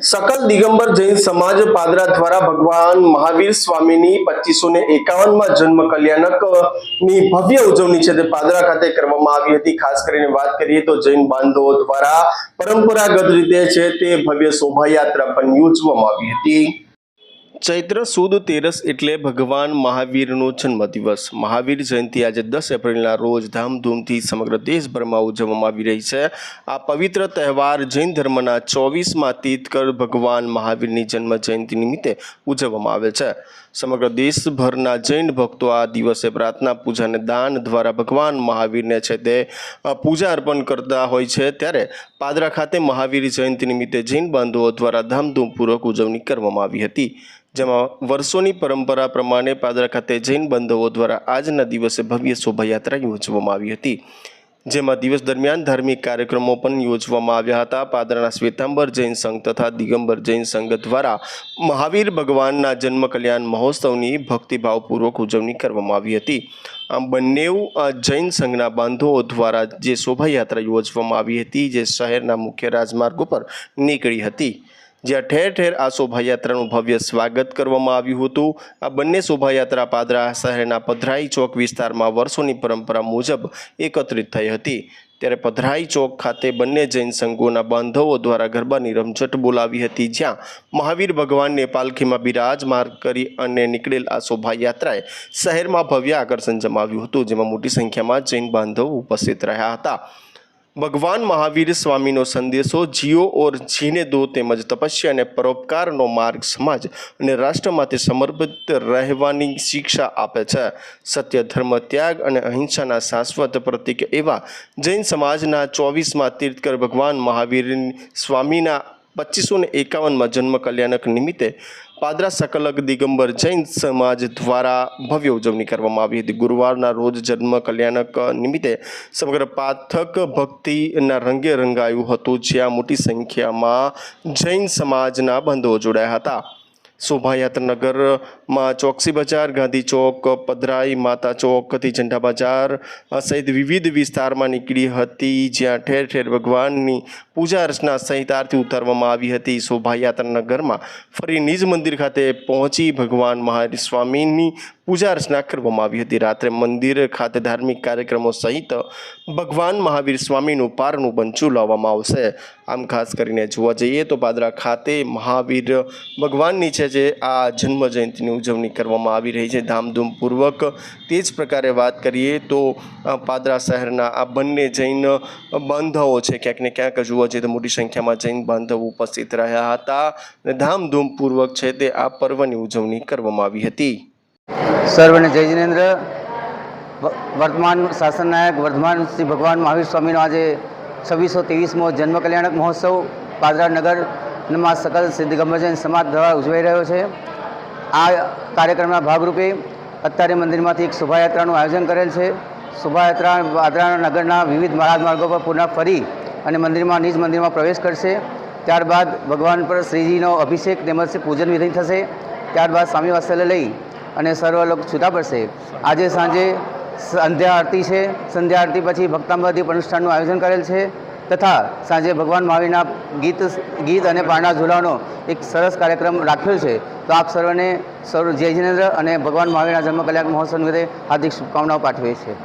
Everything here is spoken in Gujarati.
સકલ દિગંબર જૈન સમાજ પાદરા દ્વારા ભગવાન મહાવીર સ્વામીની પચીસો ને એકાવનમાં જન્મ કલ્યાણકની ભવ્ય ઉજવણી છે તે પાદરા ખાતે કરવામાં આવી હતી ખાસ કરીને વાત કરીએ તો જૈન બાંધવો દ્વારા પરંપરાગત રીતે છે તે ભવ્ય શોભાયાત્રા પણ યોજવામાં આવી હતી. ચૈત્ર સુદ તેરસ એટલે ભગવાન મહાવીરનો જન્મદિવસ. મહાવીર જયંતિ આજે દસ એપ્રિલના રોજ ધામધૂમથી સમગ્ર દેશભરમાં ઉજવવામાં આવી રહી છે. આ પવિત્ર તહેવાર જૈન ધર્મના ચોવીસમાં તીર્થકર ભગવાન મહાવીરની જન્મ જયંતિ નિમિત્તે ઉજવવામાં આવે છે. સમગ્ર દેશભરના જૈન ભક્તો આ દિવસે પ્રાર્થના, પૂજા અને દાન દ્વારા ભગવાન મહાવીરને છે તે પૂજા અર્પણ કરતા હોય છે. ત્યારે પાદરા ખાતે મહાવીર જયંતિ નિમિત્તે જૈન બાંધવો દ્વારા ધામધૂમપૂર્વક ઉજવણી કરવામાં આવી હતી. જેમાં વર્ષોની પરંપરા પ્રમાણે પાદરા ખાતે જૈન બાંધવો દ્વારા આજના દિવસે ભવ્ય શોભાયાત્રા યોજવામાં આવી હતી. જેમાં દિવસ દરમિયાન ધાર્મિક કાર્યક્રમો પણ યોજવામાં આવ્યા હતા. પાદરાના શ્વેતાંબર જૈન સંઘ તથા દિગંબર જૈન સંઘ દ્વારા મહાવીર ભગવાનના જન્મ કલ્યાણ મહોત્સવની ભક્તિભાવપૂર્વક ઉજવણી કરવામાં આવી હતી. આમ બંને જૈન સંઘના બાંધવો દ્વારા જે શોભાયાત્રા યોજવામાં આવી હતી, જે શહેરના મુખ્ય રાજમાર્ગ ઉપર નીકળી હતી. જ્યાં ઠેર ઠેર આ શોભાયાત્રાનું ભવ્ય સ્વાગત કરવામાં આવ્યું હતું. આ બંને શોભાયાત્રા પાદરા શહેરના પધરાઈ ચોક વિસ્તારમાં વર્ષોની પરંપરા મુજબ એકત્રિત થઈ હતી. ત્યારે પધરાઈ ચોક ખાતે બંને જૈન સંઘોના બાંધવો દ્વારા ગરબાની રમઝટ બોલાવી હતી. જ્યાં મહાવીર ભગવાનને પાલખીમાં બિરાજમાર કરી અને નીકળેલ આ શોભાયાત્રાએ શહેરમાં ભવ્ય આકર્ષણ જમાવ્યું હતું, જેમાં મોટી સંખ્યામાં જૈન બાંધવો ઉપસ્થિત રહ્યા હતા. ભગવાન મહાવીર સ્વામીનો સંદેશો જીઓ ઓર જીને દો તેમજ તપસ્યા અને પરોપકારનો માર્ગ સમાજ અને રાષ્ટ્ર માટે સમર્પિત રહેવાની શિક્ષા આપે છે. સત્ય, ધર્મ, ત્યાગ અને અહિંસાના શાશ્વત પ્રતિક એવા જૈન સમાજના ચોવીસમાં તીર્થકર ભગવાન મહાવીર સ્વામીના પચીસો ને એકાવનમાં જન્મ કલ્યાણક નિમિત્તે પાદરા સકલક દિગંબર જૈન સમાજ દ્વારા ભવ્ય ઉજવણી કરવામાં આવી હતી. ગુરુવારના રોજ જન્મ કલ્યાણક નિમિત્તે સમગ્ર પાઠક ભક્તિના રંગે રંગાયું હતું, જ્યાં મોટી સંખ્યામાં જૈન સમાજના બંધો જોડાયા હતા. શોભાયાત્રા નગરમાં ચોકસી બજાર, ગાંધી ચોક, પધરાઈ માતા ચોકથી ઝંડા બજાર સહિત વિવિધ વિસ્તારમાં નીકળી હતી, જ્યાં ઠેર ઠેર ભગવાનની પૂજા અર્ચના સહિત આરતી ઉતારવામાં આવી હતી. શોભાયાત્રાનગરમાં ફરી નિજ મંદિર ખાતે પહોંચી ભગવાન મહાવીર સ્વામીની પૂજા અર્ચના કરવામાં આવી હતી. રાત્રે મંદિર ખાતે ધાર્મિક કાર્યક્રમો સહિત ભગવાન મહાવીર સ્વામીનું પારનું બંચું લાવવામાં આવશે. આમ ખાસ કરીને જોવા જઈએ તો પાદરા ખાતે મહાવીર ભગવાનની છે જે આ જન્મ જયંતિની ઉજવણી કરવામાં આવી રહી છે. ધામધૂમપૂર્વક તે જ પ્રકારે વાત કરીએ તો પાદરા શહેરના આ બંને જૈન બાંધવો છે. ક્યાંક ને ક્યાંક જોવા જઈએ તો મોટી સંખ્યામાં જૈન બાંધવો ઉપસ્થિત રહ્યા હતા અને ધામધૂમપૂર્વક છે તે આ પર્વની ઉજવણી કરવામાં આવી હતી. સર્વને જય જિનેન્દ્ર. વર્તમાન શાસન નાયક વર્ધમાન શ્રી ભગવાન મહાવીર સ્વામીનો આજે છવ્વીસો ત્રેવીસમો જન્મ કલ્યાણક મહોત્સવ પાદરા નગરમાં સકલ સિદ્ધ ગંભજન સમાજ દ્વારા ઉજવાઈ રહ્યો છે. આ કાર્યક્રમના ભાગરૂપે અત્યારે મંદિરમાંથી એક શોભાયાત્રાનું આયોજન કરેલ છે. શોભાયાત્રા પાદરા નગરના વિવિધ માર્ગો પર પુનઃ ફરી અને મંદિરમાં નિજ મંદિરમાં પ્રવેશ કરશે. ત્યારબાદ ભગવાન પર શ્રીજીનો અભિષેક તેમજ પૂજન વિધિ થશે. ત્યારબાદ સ્વામી વાત્સલ્ય લઈ અને સર્વ લોકો છૂટા પડશે. આજે સાંજે સંધ્યા આરતી છે. સંધ્યા આરતી પછી ભક્તાંબદીપ અનુષ્ઠાનનું આયોજન કરેલ છે તથા સાંજે ભગવાન મહાવીરના ગીત ગીત અને પારણા ઝુલાવાનો એક સરસ કાર્યક્રમ રાખ્યો છે. તો આપ સર્વને સર્વ જય જિનેન્દ્ર અને ભગવાન મહાવીરના જન્મ કલ્યાણ મહોત્સવ નિમિત્તે હાર્દિક શુભકામનાઓ પાઠવીએ છીએ.